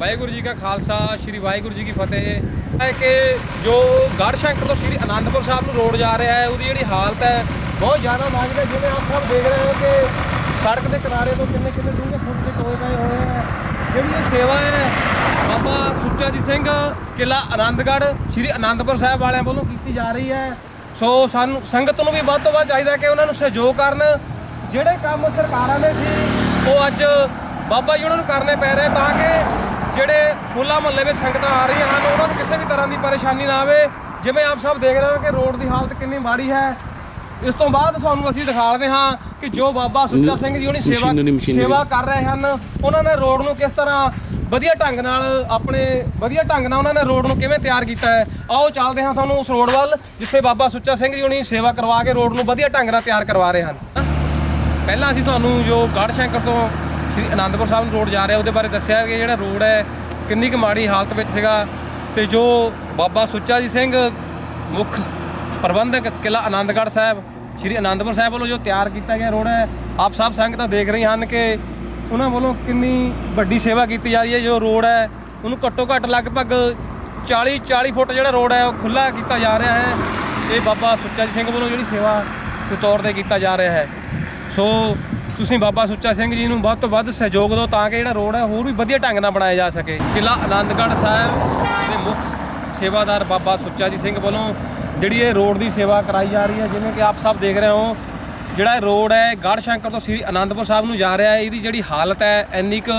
ਵਾਹਿਗੁਰੂ ਜੀ ਕਾ ਖਾਲਸਾ, ਸ੍ਰੀ ਵਾਹਿਗੁਰੂ ਜੀ ਕੀ ਫਤਿਹ। ਹੈ ਕਿ ਜੋ ਗੜ੍ਹ ਸ਼ੰਕਰ ਤੋਂ ਸ੍ਰੀ ਅਨੰਦਪੁਰ ਸਾਹਿਬ ਨੂੰ ਰੋਡ ਜਾ ਰਿਹਾ ਹੈ, ਉਹਦੀ ਜਿਹੜੀ ਹਾਲਤ ਹੈ, ਬਹੁਤ ਜ਼ਿਆਦਾ ਨਾਜ਼ੁਕ ਹੈ। ਜਿਵੇਂ ਆਪ ਸਭ ਦੇਖ ਰਹੇ ਹੋ ਕਿ ਸੜਕ ਦੇ ਕਿਨਾਰੇ ਤੋਂ ਕਿੰਨੇ ਕਿੰਨੇ ਡੂੰਘੇ ਫੁੱਟ ਦੇ ਟੋਏ ਪਏ ਹੋਏ ਹੈ। ਜਿਹੜੀ ਇਹ ਸੇਵਾ ਹੈ, ਬਾਬਾ ਸੁੱਚਾ ਜੀ ਸਿੰਘ ਕਿਲਾ ਆਨੰਦਗੜ੍ਹ ਸ੍ਰੀ ਅਨੰਦਪੁਰ ਸਾਹਿਬ ਵਾਲਿਆਂ ਵੱਲੋਂ ਕੀਤੀ ਜਾ ਰਹੀ ਹੈ। ਸੋ ਸਾਨੂੰ ਸੰਗਤ ਨੂੰ ਵੀ ਵੱਧ ਤੋਂ ਵੱਧ ਚਾਹੀਦਾ ਕਿ ਉਹਨਾਂ ਨੂੰ ਸਹਿਯੋਗ ਕਰਨ। ਜਿਹੜੇ ਕੰਮ ਸਰਕਾਰਾਂ ਦੇ ਸੀ, ਉਹ ਅੱਜ ਬਾਬਾ ਜੀ ਉਹਨਾਂ ਨੂੰ ਕਰਨੇ ਪੈ ਰਹੇ ਤਾਂ ਕਿ ਜਿਹੜੇ ਹੋਲਾ ਮਹੱਲੇ ਵਿੱਚ ਸੰਗਤਾਂ ਆ ਰਹੀਆਂ ਹਨ ਉਹਨਾਂ ਨੂੰ ਕਿਸੇ ਵੀ ਤਰ੍ਹਾਂ ਦੀ ਪਰੇਸ਼ਾਨੀ ਨਾ ਆਵੇ। ਜਿਵੇਂ ਆਪ ਸਭ ਦੇਖ ਰਹੇ ਹੋ ਕਿ ਰੋਡ ਦੀ ਹਾਲਤ ਕਿੰਨੀ ਮਾੜੀ ਹੈ। ਇਸ ਤੋਂ ਬਾਅਦ ਤੁਹਾਨੂੰ ਅਸੀਂ ਦਿਖਾਉਂਦੇ ਹਾਂ ਕਿ ਜੋ ਬਾਬਾ ਸੁੱਚਾ ਸਿੰਘ ਜੀ ਉਹਨੀ ਸੇਵਾ। ਸੇਵਾ ਕਰ ਰਹੇ ਹਨ ਉਹਨਾਂ ਨੇ ਰੋਡ ਨੂੰ ਕਿਸ ਤਰ੍ਹਾਂ ਵਧੀਆ ਢੰਗ ਨਾਲ ਆਪਣੇ ਵਧੀਆ ਢੰਗ ਨਾਲ ਉਹਨਾਂ ਨੇ ਰੋਡ ਨੂੰ ਕਿਵੇਂ ਤਿਆਰ ਕੀਤਾ ਹੈ। ਆਓ ਚੱਲਦੇ ਹਾਂ ਤੁਹਾਨੂੰ ਉਸ ਰੋਡ ਵੱਲ ਜਿੱਥੇ ਬਾਬਾ ਸੁੱਚਾ ਸਿੰਘ ਜੀ ਉਹਨੀ ਸੇਵਾ ਕਰਵਾ ਕੇ ਰੋਡ ਨੂੰ ਵਧੀਆ ਢੰਗ ਨਾਲ ਤਿਆਰ ਕਰਵਾ ਰਹੇ ਹਨ। ਪਹਿਲਾਂ ਅਸੀਂ ਤੁਹਾਨੂੰ ਜੋ ਗੜ੍ਹ ਸ਼ੰਕਰ ਤੋਂ ਸ਼੍ਰੀ ਅਨੰਦਪੁਰ ਸਾਹਿਬ ਨੂੰ ਰੋਡ ਜਾ ਰਿਹਾ, ਉਹਦੇ ਬਾਰੇ ਦੱਸਿਆ ਕਿ ਜਿਹੜਾ ਰੋਡ ਹੈ, ਕਿੰਨੀ ਕੁ ਮਾੜੀ ਹਾਲਤ ਵਿੱਚ ਸੀਗਾ ਤੇ ਜੋ ਬਾਬਾ ਸੁੱਚਾ ਜੀ ਸਿੰਘ ਮੁੱਖ ਪ੍ਰਬੰਧਕ ਕਿਲਾ ਆਨੰਦਗੜ੍ਹ ਸਾਹਿਬ, ਸ਼੍ਰੀ ਅਨੰਦਪੁਰ ਸਾਹਿਬ ਵੱਲੋਂ ਜੋ ਤਿਆਰ ਕੀਤਾ ਗਿਆ ਰੋਡ ਹੈ, ਆਪ ਸਭ ਸੰਗਤਾਂ ਦੇਖ ਰਹੀਆਂ ਹਨ ਕਿ ਉਹਨਾਂ ਵੱਲੋਂ ਕਿੰਨੀ ਵੱਡੀ ਸੇਵਾ ਕੀਤੀ ਜਾ ਰਹੀ ਹੈ। ਜੋ ਰੋਡ ਹੈ, ਉਹਨੂੰ ਘੱਟੋ ਘੱਟ ਲਗਭਗ 40 40 ਫੁੱਟ ਜਿਹੜਾ ਰੋਡ ਹੈ, ਉਹ ਖੁੱਲਾ ਕੀਤਾ ਜਾ ਰਿਹਾ ਹੈ ਇਹ ਬਾਬਾ ਸੁੱਚਾ ਜੀ ਸਿੰਘ ਵੱਲੋਂ ਜਿਹੜੀ ਸੇਵਾ ਦੇ ਤੌਰ ਤੇ ਕੀਤਾ ਜਾ ਰਿਹਾ ਹੈ। ਸੋ ਤੁਸੀਂ ਬਾਬਾ ਸੁੱਚਾ ਸਿੰਘ ਜੀ ਨੂੰ ਵੱਧ ਤੋਂ ਵੱਧ ਸਹਿਯੋਗ ਦਿਓ ਤਾਂ ਕਿ ਜਿਹੜਾ ਰੋਡ ਹੈ ਹੋਰ ਵੀ ਵਧੀਆ ਢੰਗ ਨਾਲ ਬਣਾਇਆ ਜਾ ਸਕੇ। ਕਿਲਾ ਆਨੰਦਗੜ੍ਹ ਸਾਹਿਬ ਦੇ ਮੁੱਖ ਸੇਵਾਦਾਰ ਬਾਬਾ ਸੁੱਚਾ ਜੀ ਸਿੰਘ ਵੱਲੋਂ ਜਿਹੜੀ ਇਹ ਰੋਡ ਦੀ ਸੇਵਾ ਕਰਾਈ ਜਾ ਰਹੀ ਹੈ, ਜਿਵੇਂ ਕਿ ਆਪ ਸਭ ਦੇਖ ਰਹੇ ਹੋ, ਜਿਹੜਾ ਰੋਡ ਹੈ, ਗੜ੍ਹ ਸ਼ੰਕਰ ਤੋਂ ਸ੍ਰੀ ਅਨੰਦਪੁਰ ਸਾਹਿਬ ਨੂੰ ਜਾ ਰਿਹਾ ਹੈ। ਇਹਦੀ ਜਿਹੜੀ ਹਾਲਤ ਹੈ, ਇੰਨੀ ਕੁ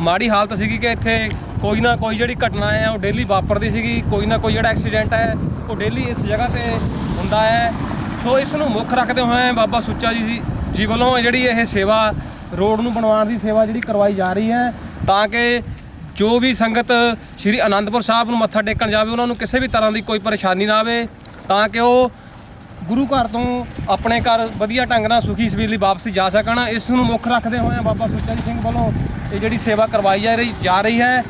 ਮਾੜੀ ਹਾਲਤ ਸੀਗੀ ਕਿ ਇੱਥੇ ਕੋਈ ਨਾ ਕੋਈ ਜਿਹੜੀ ਘਟਨਾ ਹੈ, ਉਹ ਡੇਲੀ ਵਾਪਰਦੀ ਸੀਗੀ। ਕੋਈ ਨਾ ਕੋਈ ਜਿਹੜਾ ਐਕਸੀਡੈਂਟ ਹੈ, ਉਹ ਡੇਲੀ ਇਸ ਜਗ੍ਹਾ ਤੇ ਹੁੰਦਾ ਹੈ। ਸੋ ਇਸ ਨੂੰ ਮੁੱਖ ਰੱਖਦੇ ਹੋਏ ਬਾਬਾ ਸੁੱਚਾ ਜੀ ਜੀ- ਵੱਲੋਂ ਜਿਹੜੀ ਇਹ ਸੇਵਾ ਰੋਡ ਨੂੰ ਬਣਵਾਉਣ ਦੀ ਸੇਵਾ ਜਿਹੜੀ ਕਰਵਾਈ ਜਾ ਰਹੀ ਹੈ, ਤਾਂ ਕਿ ਜੋ ਵੀ ਸੰਗਤ ਸ੍ਰੀ ਅਨੰਦਪੁਰ ਸਾਹਿਬ ਨੂੰ ਮੱਥਾ ਟੇਕਣ ਜਾਵੇ, ਉਹਨਾਂ ਨੂੰ ਕਿਸੇ ਵੀ ਤਰ੍ਹਾਂ ਦੀ ਕੋਈ ਪਰੇਸ਼ਾਨੀ ਨਾ ਆਵੇ, ਤਾਂ ਕਿ ਉਹ ਗੁਰੂ ਘਰ ਤੋਂ ਆਪਣੇ ਘਰ ਵਧੀਆ ਢੰਗ ਨਾਲ ਸੁਖੀ ਸਬੀਲੀ ਵਾਪਸੀ ਜਾ ਸਕਣ। ਇਸ ਨੂੰ ਮੁੱਖ ਰੱਖਦੇ ਹੋਏ ਬਾਬਾ ਸੁੱਚਾ ਜੀ ਸਿੰਘ ਵੱਲੋਂ ਇਹ ਜਿਹੜੀ ਸੇਵਾ ਕਰਵਾਈ ਜਾ ਰਹੀ ਜਾ ਰਹੀ ਹੈ।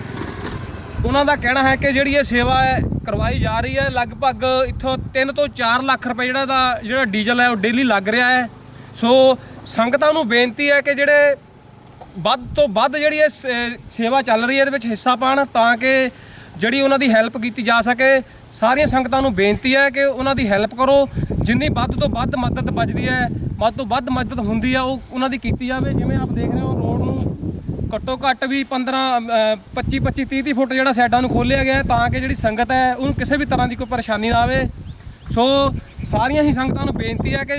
ਉਹਨਾਂ ਦਾ ਕਹਿਣਾ ਹੈ ਕਿ ਜਿਹੜੀ ਇਹ ਸੇਵਾ ਕਰਵਾਈ ਜਾ ਰਹੀ ਹੈ, ਲਗਭਗ ਇੱਥੋਂ 3 ਤੋਂ 4 ਲੱਖ ਰੁਪਏ ਜਿਹੜਾ ਦਾ ਜਿਹੜਾ ਡੀਜ਼ਲ ਹੈ, ਉਹ ਡੇਲੀ ਲੱਗ ਰਿਹਾ ਹੈ। ਸੋ ਸੰਗਤਾਂ ਨੂੰ ਬੇਨਤੀ ਹੈ ਕਿ ਜਿਹੜੇ ਵੱਧ ਤੋਂ ਵੱਧ ਜਿਹੜੀ ਇਹ ਸ- ਸੇਵਾ ਚੱਲ ਰਹੀ ਹੈ ਇਹਦੇ ਵਿੱਚ ਹਿੱਸਾ ਪਾਣ ਤਾਂ ਕਿ ਜਿਹੜੀ ਉਹਨਾਂ ਦੀ ਹੈਲਪ ਕੀਤੀ ਜਾ ਸਕੇ। ਸਾਰੀਆਂ ਸੰਗਤਾਂ ਨੂੰ ਬੇਨਤੀ ਹੈ ਕਿ ਉਹਨਾਂ ਦੀ ਹੈਲਪ ਕਰੋ। ਜਿੰਨੀ ਵੱਧ ਤੋਂ ਵੱਧ ਮਦਦ ਬਚਦੀ ਹੈ ਵੱਧ ਤੋਂ ਵੱਧ ਮਦਦ ਹੁੰਦੀ ਆ ਉਹ ਉਹਨਾਂ ਦੀ ਕੀਤੀ ਜਾਵੇ। ਜਿਵੇਂ ਆਪ ਦੇਖ ਰਹੇ ਹੋ ਰੋਡ ਨੂੰ ਘੱਟੋ ਘੱਟ ਵੀ 15 ਅ, 25 25 30 30 ਫੁੱਟ ਜਿਹੜਾ ਸਾਈਡਾਂ ਨੂੰ ਖੋਲਿਆ ਗਿਆ ਤਾਂ ਕਿ ਜਿਹੜੀ ਸੰਗਤ ਹੈ ਉਹਨੂੰ ਕਿਸੇ ਵੀ ਤਰ੍ਹਾਂ ਦੀ ਕੋਈ ਪਰੇਸ਼ਾਨੀ ਨਾ ਆਵੇ। ਸੋ ਸਾਰੀਆਂ ਹੀ ਸੰਗਤਾਂ ਨੂੰ ਬੇਨਤੀ ਹੈ ਕਿ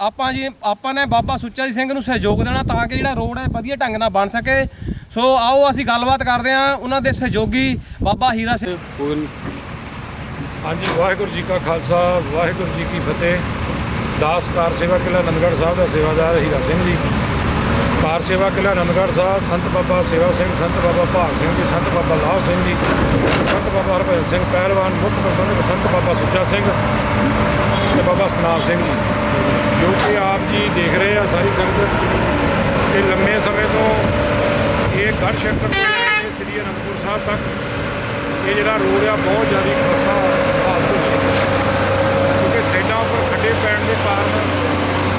ਆਪਾਂ ਜੀ, ਆਪਾਂ ਨੇ ਬਾਬਾ ਸੁੱਚਾ ਜੀ ਸਿੰਘ ਨੂੰ ਸਹਿਯੋਗ ਦੇਣਾ ਤਾਂ ਕਿ ਜਿਹੜਾ ਰੋਡ ਹੈ ਵਧੀਆ ਢੰਗ ਨਾਲ ਬਣ ਸਕੇ। ਸੋ ਆਓ ਅਸੀਂ ਗੱਲਬਾਤ ਕਰਦੇ ਹਾਂ ਉਹਨਾਂ ਦੇ ਸਹਿਯੋਗੀ ਬਾਬਾ ਹੀਰਾ ਸਿੰਘ। ਹਾਂਜੀ, ਵਾਹਿਗੁਰੂ ਜੀ ਕਾ ਖਾਲਸਾ, ਵਾਹਿਗੁਰੂ ਜੀ ਕੀ ਫਤਿਹ। ਦਾਸ ਕਾਰ ਸੇਵਾ ਕਿਲਾ ਨੰਦਗੜ੍ਹ ਸਾਹਿਬ ਦਾ ਸੇਵਾਦਾਰ ਹੀਰਾ ਸਿੰਘ ਜੀ। ਕਾਰ ਸੇਵਾ ਕਿਲਾ ਨੰਦਗੜ੍ਹ ਸਾਹਿਬ, ਸੰਤ ਬਾਬਾ ਸੇਵਾ ਸਿੰਘ, ਸੰਤ ਬਾਬਾ ਭਾਗ ਸਿੰਘ ਜੀ, ਸੰਤ ਬਾਬਾ ਲਾਹ ਸਿੰਘ ਜੀ, ਸੰਤ ਬਾਬਾ ਹਰਭਜਨ ਸਿੰਘ ਪਹਿਲਵਾਨ, ਮੁੱਖ ਪ੍ਰਬੰਧਕ ਸੰਤ ਬਾਬਾ ਸੁੱਚਾ ਸਿੰਘ ਤੇ ਬਾਬਾ ਸਨਾਮ ਸਿੰਘ ਜੀ। ਜੋ ਕਿ ਆਪ ਜੀ ਦੇਖ ਰਹੇ ਆ ਸਾਰੀ ਸੰਗਤ ਕਿ ਲੰਮੇ ਸਮੇਂ ਤੋਂ ਇਹ ਗੜ੍ਹ ਸ਼ੰਕਰ ਤੋਂ ਲੈ ਕੇ ਸ੍ਰੀ ਅਨੰਦਪੁਰ ਸਾਹਿਬ ਤੱਕ ਇਹ ਜਿਹੜਾ ਰੋਡ ਆ, ਬਹੁਤ ਜ਼ਿਆਦਾ ਖਸਤਾ ਹਾਲਤ ਹੋ। ਗਈ ਕਿਉਂਕਿ ਸਾਈਡਾਂ ਉੱਪਰ ਖੱਡੇ ਪੈਣ ਦੇ ਕਾਰਨ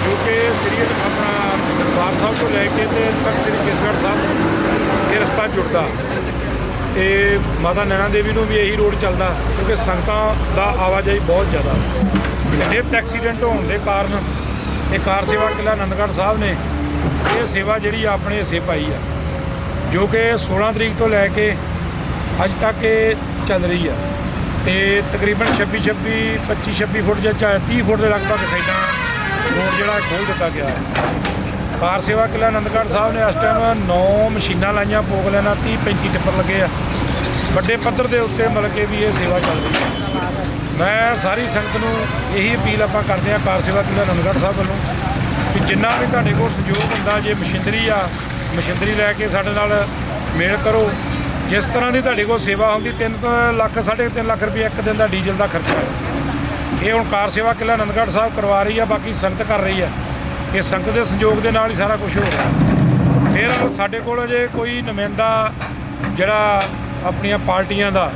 ਜੋ ਕਿ ਸ੍ਰੀ ਆਪਣਾ ਦਰਬਾਰ ਸਾਹਿਬ ਤੋਂ ਲੈ ਕੇ ਤੇ ਤੱਕ ਸ੍ਰੀ ਕੇਸਗੜ੍ਹ ਸਾਹਿਬ ਇਹ ਰਸਤਾ ਜੁੜਦਾ। ਤੇ ਮਾਤਾ ਨੈਣਾ ਦੇਵੀ ਨੂੰ ਵੀ ਇਹੀ ਰੋਡ ਚੱਲਦਾ ਕਿਉਂਕਿ ਸੰਗਤਾਂ ਦਾ ਆਵਾਜਾਈ ਬਹੁਤ ਜ਼ਿਆਦਾ। ਲਿਫਟ ਐਕਸੀਡੈਂਟ ਹੋਣ ਦੇ ਕਾਰਨ ਇਹ ਕਾਰ ਸੇਵਾ ਕਿਲਾ ਆਨੰਦਗੜ੍ਹ ਸਾਹਿਬ ਨੇ ਇਹ ਸੇਵਾ ਜਿਹੜੀ ਆਪਣੇ ਹਿੱਸੇ ਪਾਈ ਆ, ਜੋ ਕਿ 16 ਤਰੀਕ ਤੋਂ ਲੈ ਕੇ ਅੱਜ ਤੱਕ ਇਹ ਚੱਲ ਰਹੀ ਆ। ਤੇ ਤਕਰੀਬਨ 26 26 25 26 ਫੁੱਟ ਜਾਂ ਚਾਹੇ 30 ਫੁੱਟ ਦੇ ਲਗਭਗ ਸਾਈਡਾਂ ਰੋਡ ਜਿਹੜਾ ਖੋਲ ਦਿੱਤਾ ਗਿਆ ਹੈ। ਕਾਰ ਸੇਵਾ ਕਿਲਾ ਆਨੰਦਗੜ੍ਹ ਸਾਹਿਬ ਨੇ ਇਸ ਟਾਈਮ 9 ਮਸ਼ੀਨਾਂ ਲਾਈਆਂ ਪੋਗ ਲੈਣਾ 30 35 ਟਿੱਪਰ ਲੱਗੇ ਆ। ਵੱਡੇ ਪੱਧਰ ਦੇ ਉੱਤੇ ਮਤਲਬ ਕਿ ਵੀ ਇਹ ਸੇਵਾ ਚੱਲ ਰਹੀ ਹੈ। ਮੈਂ ਸਾਰੀ ਸੰਗਤ ਨੂੰ ਇਹੀ ਅਪੀਲ ਆਪਾਂ ਕਰਦੇ ਆ ਕਾਰ ਸੇਵਾ ਕਿਲਾ ਆਨੰਦਗੜ੍ਹ ਸਾਹਿਬ ਵੱਲੋਂ ਕਿ ਜਿੰਨਾ ਵੀ ਤੁਹਾਡੇ ਕੋਲ ਸਹਿਯੋਗ ਹੁੰਦਾ, ਜੇ ਮਸ਼ੀਨਰੀ ਆ, ਮਸ਼ੀਨਰੀ ਲੈ ਕੇ ਸਾਡੇ ਨਾਲ ਮੇਲ ਕਰੋ। ਜਿਸ ਤਰ੍ਹਾਂ ਦੀ ਤੁਹਾਡੇ ਕੋਲ ਸੇਵਾ ਹੁੰਦੀ 3 ਲੱਖ 3.5 ਲੱਖ ਰੁਪਏ ਇੱਕ ਦਿਨ ਦਾ ਡੀਜ਼ਲ ਦਾ ਖਰਚਾ ਹੈ। ਇਹ ਹੁਣ ਕਾਰ ਸੇਵਾ ਕਿਲਾ ਆਨੰਦਗੜ੍ਹ ਸਾਹਿਬ ਕਰਵਾ ਰਹੀ ਆ, ਬਾਕੀ ਸੰਗਤ ਕਰ ਰਹੀ ਆ ਇਹ ਸੰਗਤ ਦੇ ਸੰਯੋਗ ਦੇ ਨਾਲ ਹੀ ਸਾਰਾ ਕੁਝ ਹੋ ਰਿਹਾ। ਫਿਰ ਸਾਡੇ ਕੋਲ ਅਜੇ ਕੋਈ ਨੁਮਾਇੰਦਾ ਜਿਹੜਾ ਆਪਣੀਆਂ ਪਾਰਟੀਆਂ ਦਾ,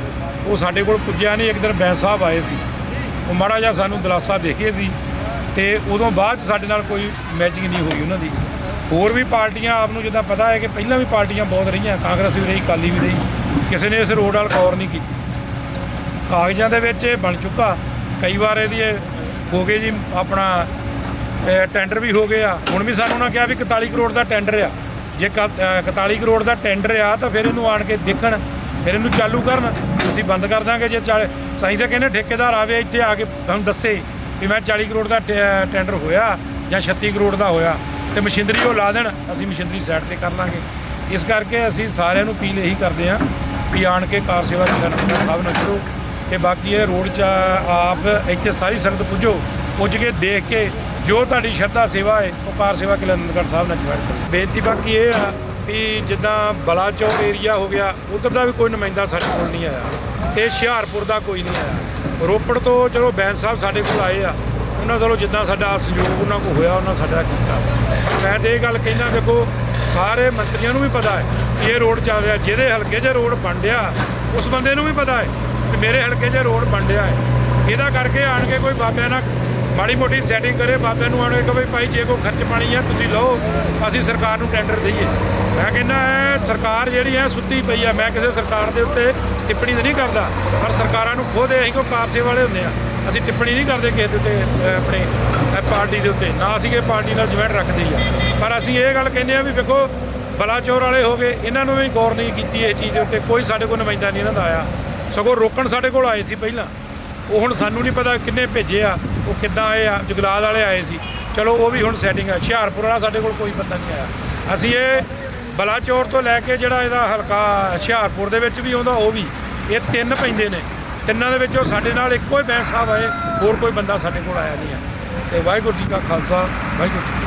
ਉਹ ਸਾਡੇ ਕੋਲ ਪੁੱਜਿਆ ਨਹੀਂ। ਇੱਕ ਦਿਨ ਬੈਂਸ ਸਾਹਿਬ ਆਏ ਸੀ। ਉਹ ਮਾੜਾ ਜਿਹਾ ਸਾਨੂੰ ਦਲਾਸਾ ਦੇ ਗਏ ਸੀ ਤੇ ਉਦੋਂ ਬਾਅਦ 'ਚ ਸਾਡੇ ਨਾਲ ਕੋਈ ਮੈਚਿੰਗ ਨਹੀਂ ਹੋਈ ਉਹਨਾਂ ਦੀ। ਹੋਰ ਵੀ ਪਾਰਟੀਆਂ ਆਪ ਨੂੰ ਜਿੱਦਾਂ ਪਤਾ ਹੈ ਕਿ ਪਹਿਲਾਂ ਵੀ ਪਾਰਟੀਆਂ ਬਹੁਤ ਰਹੀਆਂ, ਕਾਂਗਰਸ ਵੀ ਰਹੀ ਕਾਲੀ ਵੀ ਰਹੀ। ਕਿਸੇ ਨੇ ਇਸ ਰੋਡ ਵੱਲ ਗੌਰ ਨਹੀਂ ਕੀਤੀ। ਕਾਗਜ਼ਾਂ ਦੇ ਵਿੱਚ ਇਹ ਬਣ ਚੁੱਕਾ। ਕਈ ਵਾਰ ਇਹਦੀ ਇਹ ਹੋ ਗਏ ਜੀ ਆਪਣਾ ਟੈਂਡਰ ਵੀ ਹੋ ਗਏ ਆ। ਹੁਣ ਵੀ ਸਾਨੂੰ ਉਹਨਾਂ ਕਿਹਾ ਵੀ 41 ਕਰੋੜ ਦਾ ਟੈਂਡਰ ਆ। ਜੇ ਕ- 41 ਕਰੋੜ ਦਾ ਟੈਂਡਰ ਆ, ਤਾਂ ਫਿਰ ਇਹਨੂੰ ਆਣ ਕੇ ਦੇਖਣ, ਫਿਰ ਇਹਨੂੰ ਚਾਲੂ ਕਰਨ। ਅਸੀਂ ਬੰਦ ਕਰ ਦਾਂਗੇ ਜੇ ਚਾਲ ਸਹੀ ਤਾਂ ਕਹਿੰਦੇ ਠੇਕੇਦਾਰ ਆਵੇ ਇੱਥੇ ਆ ਕੇ ਤੁਹਾਨੂੰ ਦੱਸੇ ਵੀ ਮੈਂ 40 ਕਰੋੜ ਦਾ ਟੈ- ਟੈਂਡਰ ਹੋਇਆ ਜਾਂ 36 ਕਰੋੜ ਦਾ ਹੋਇਆ ਤੇ ਮਸ਼ੀਨਰੀ ਉਹ ਲਾ ਦੇਣ, ਅਸੀਂ ਮਸ਼ੀਨਰੀ ਸਾਈਡ ਤੇ ਕਰ ਲਾਂਗੇ। ਇਸ ਕਰਕੇ ਅਸੀਂ ਸਾਰਿਆਂ ਨੂੰ ਅਪੀਲ ਇਹੀ ਕਰਦੇ ਹਾਂ ਵੀ ਆਣ ਕੇ ਕਾਰ ਸੇਵਾ ਨਿਗਮ ਸਾਹਿਬ ਨਾਲ ਜੁੜੋ ਤੇ ਬਾਕੀ ਇਹ ਰੋਡ 'ਚ ਆਪ ਇੱਥੇ ਸਾਰੀ ਸੰਗਤ ਪੁੱਜੋ, ਪੁੱਜ ਕੇ ਦੇਖ ਕੇ ਜੋ ਤੁਹਾਡੀ ਸ਼ਰਧਾ ਸੇਵਾ ਹੈ, ਉਹ ਕਾਰ ਸੇਵਾ ਕਿਲਾ ਨੰਦਗੜ੍ਹ ਸਾਹਿਬ ਨਾਲ ਜੁਆਇਨ ਕਰੋ। ਬੇਨਤੀ ਬਾਕੀ ਇਹ ਆ ਵੀ ਜਿੱਦਾਂ ਬਲਾ ਚੌਕ ਏਰੀਆ ਹੋ ਗਿਆ, ਉਧਰ ਦਾ ਵੀ ਕੋਈ ਨੁਮਾਇੰਦਾ ਸਾਡੇ ਕੋਲ ਨਹੀਂ ਆਇਆ ਤੇ ਹੁਸ਼ਿਆਰਪੁਰ ਦਾ ਕੋਈ ਨਹੀਂ ਆਇਆ। ਰੋਪੜ ਤੋਂ ਚਲੋ ਬੈਂਸ ਸਾਹਿਬ ਸਾਡੇ ਕੋਲ ਆਏ ਆ, ਉਹਨਾਂ ਵੱਲੋਂ ਜਿੱਦਾਂ ਸਾਡਾ ਸਹਿਯੋਗ ਉਹਨਾਂ ਕੋਲ ਹੋਇਆ, ਉਹਨਾਂ ਸਾਡਾ ਕੀਤਾ। ਮੈਂ ਤੇ ਇਹ ਗੱਲ ਕਹਿੰਦਾ ਵੇਖੋ ਸਾਰੇ ਮੰਤਰੀਆਂ ਨੂੰ ਵੀ ਪਤਾ ਹੈ ਕਿ ਇਹ ਰੋਡ ਚੱਲ ਰਿਹਾ, ਜਿਹਦੇ ਹਲਕੇ 'ਚ ਰੋਡ ਬਣ ਰਿਹਾ, ਉਸ ਬੰਦੇ ਨੂੰ ਵੀ ਪਤਾ ਹੈ ਕਿ ਮੇਰੇ ਹਲਕੇ 'ਚ ਰੋਡ ਬਣ ਰਿਹਾ ਹੈ। ਇਹਦਾ ਕਰਕੇ ਆਣ ਕੇ ਕੋਈ ਬਾਬਿਆਂ ਨਾਲ ਮਾੜੀ ਮੋਟੀ ਸੈਟਿੰਗ ਕਰੇ ਬਾਬਿਆਂ ਨੂੰ ਆਣ ਕੇ ਕਹੇ ਭਾਈ ਜੇ ਕੋਈ ਖਰਚ ਪਾਣੀ ਹੈ, ਤੁਸੀਂ ਲਓ, ਅਸੀਂ ਸਰਕਾਰ ਨੂੰ ਟੈਂਡਰ ਦਈਏ। ਮੈਂ ਕਹਿੰਦਾ ਇਹ ਸਰਕਾਰ ਜਿਹੜੀ ਹੈ ਸੁੱਤੀ ਪਈ ਹੈ ਮੈਂ ਕਿਸੇ ਸਰਕਾਰ ਦੇ ਉੱਤੇ ਟਿੱਪਣੀ ਤਾਂ ਨਹੀਂ ਕਰਦਾ, ਪਰ ਸਰਕਾਰਾਂ ਨੂੰ ਖੁਦ ਅਸੀਂ ਕੋਈ ਕਾਰਸੇ ਵਾਲੇ ਹੁੰਦੇ ਆ। ਅਸੀਂ ਟਿੱਪਣੀ ਨਹੀਂ ਕਰਦੇ ਕਿਸੇ ਦੇ ਉੱਤੇ ਆਪਣੇ ਪਾਰਟੀ ਦੇ ਉੱਤੇ, ਨਾ ਅਸੀਂ ਇਹ ਪਾਰਟੀ ਨਾਲ ਜੁਆਇੰਟ ਰੱਖਦੇ ਆ। ਪਰ ਅਸੀਂ ਇਹ ਗੱਲ ਕਹਿੰਦੇ ਆ ਵੀ ਵੇਖੋ, ਬਲਾਚੌਰ ਵਾਲੇ ਹੋ ਗਏ, ਇਹਨਾਂ ਨੂੰ ਵੀ ਗੌਰ ਨਹੀਂ ਕੀਤੀ ਇਸ ਚੀਜ਼ ਦੇ ਉੱਤੇ, ਕੋਈ ਸਾਡੇ ਕੋਲ ਨੁਮਾਇੰਦਾ ਨਹੀਂ ਇਹਨਾਂ ਦਾ ਆਇਆ। ਸਗੋਂ ਰੋਕਣ ਸਾਡੇ ਕੋਲ ਆਏ ਸੀ ਪਹਿਲਾਂ। ਉਹ ਹੁਣ ਸਾਨੂੰ ਨਹੀਂ ਪਤਾ ਕਿੰਨੇ ਭੇਜੇ ਆ, ਉਹ ਕਿੱਦਾਂ ਆਏ ਆ ਜਗਲਾਦ ਵਾਲੇ ਆਏ ਸੀ। ਚਲੋ, ਉਹ ਵੀ ਹੁਣ ਸੈਟਿੰਗ ਆ। ਹੁਸ਼ਿਆਰਪੁਰ ਵਾਲਾ ਸਾਡੇ ਕੋਲ ਕੋਈ ਬੰਦਾ ਨਹੀਂ ਆਇਆ। ਅਸੀਂ ਇਹ ਬਲਾਚੌਰ ਤੋਂ ਲੈ ਕੇ ਜਿਹੜਾ ਇਹਦਾ ਹਲਕਾ ਹੁਸ਼ਿਆਰਪੁਰ ਦੇ ਵਿੱਚ ਵੀ ਆਉਂਦਾ, ਉਹ ਵੀ। ਇਹ ਤਿੰਨ ਪੈਂਦੇ ਨੇ। ਤਿੰਨਾਂ ਦੇ ਵਿੱਚੋਂ ਸਾਡੇ ਨਾਲ ਇੱਕੋ ਹੀ ਬੈਂਸ ਸਾਹਿਬ ਆਏ, ਹੋਰ ਕੋਈ ਬੰਦਾ ਸਾਡੇ ਕੋਲ ਆਇਆ ਨਹੀਂ ਆ। ਤੇ ਵਾਹਿਗੁਰੂ ਜੀ ਕਾ ਖਾਲਸਾ, ਵਾਹਿਗੁਰੂ ਜੀ